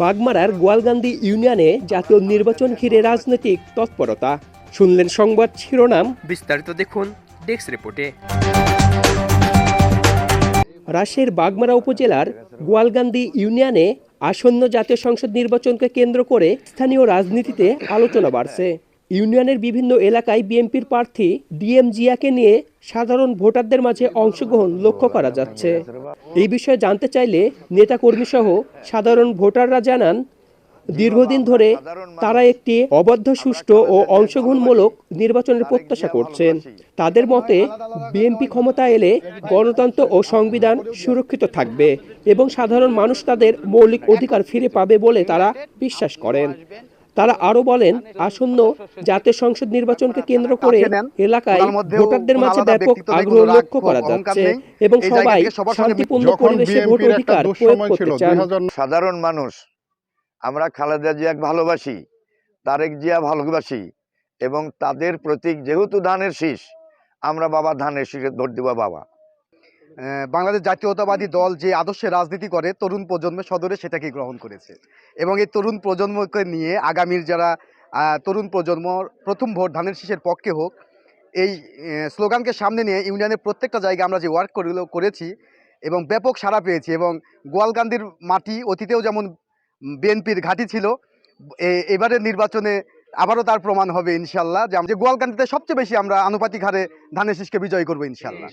বাগমারার গোয়ালগান্দি ইউনিয়নে জাতীয় নির্বাচন ঘিরে রাজনৈতিক তৎপরতা। শুনলেন সংবাদ শিরোনাম। বিস্তারিত দেখুন ডেস্ক রিপোর্টে। রাজশাহীর বাগমারা উপজেলার গোয়ালগান্দি ইউনিয়নে আসন্ন জাতীয় সংসদ নির্বাচনকে কেন্দ্র করে স্থানীয় রাজনীতিতে আলোচনা বাড়ছে। ইউনিয়নের বিভিন্ন এলাকায় বিএনপির প্রার্থী ডিএম জিয়াকে নিয়ে সাধারণ ভোটারদের মাঝে অংশগ্রহণ লক্ষ্য করা যাচ্ছে। এই বিষয়ে জানতে চাইলে নেতাকর্মী সহ সাধারণ ভোটাররা জানান, দীর্ঘদিন ধরে তারা একটি অবাধ্য, সুষ্ঠু ও অংশগ্রহণমূলক নির্বাচনের প্রত্যাশা করছেন। তাদের মতে, বিএনপি ক্ষমতা এলে গণতন্ত্র ও সংবিধান সুরক্ষিত থাকবে এবং সাধারণ মানুষ তাদের মৌলিক অধিকার ফিরে পাবে বলে তারা বিশ্বাস করেন। তারা আরও বলেন আসন্ন জাতীয় সংসদ নির্বাচনকে কেন্দ্র করে এলাকায় ভোটারদের মাঝে ব্যাপক আগ্রহ লক্ষ্য করা যাচ্ছে এবং সবাই শান্তিপূর্ণ পরিবেশে ভোট অধিকার প্রয়োগ করতে চান। সাধারণ মানুষ আমরা খালেদা জিয়াক ভালোবাসি তারেক জিয়া ভালোবাসি এবং তাদের প্রতীক যেহেতু ধানের শীষ আমরা বাবা ধানের শীষে ভোট দিব বাবা। বাংলাদেশ জাতীয়তাবাদী দল যে আদর্শে রাজনীতি করে তরুণ প্রজন্মের সদরে সেটাকে গ্রহণ করেছে। এবং এই তরুণ প্রজন্মকে নিয়ে আগামীর যারা তরুণ প্রজন্ম, প্রথম ভোট ধানের শীষের পক্ষে হোক, এই স্লোগানকে সামনে নিয়ে ইউনিয়নের প্রত্যেকটা জায়গায় আমরা যে ওয়ার্ক করেছি এবং ব্যাপক সাড়া পেয়েছি এবং গোয়ালকান্দির মাটি অতীতেও যেমন বিএনপির ঘাঁটি ছিল এবারের নির্বাচনে আবারও তার প্রমাণ হবে ইনশাল্লাহ যে গোয়ালকান্দিতে সবচেয়ে বেশি আমরা আনুপাতিক হারে ধানের শীষকে বিজয় করব ইনশাল্লাহ।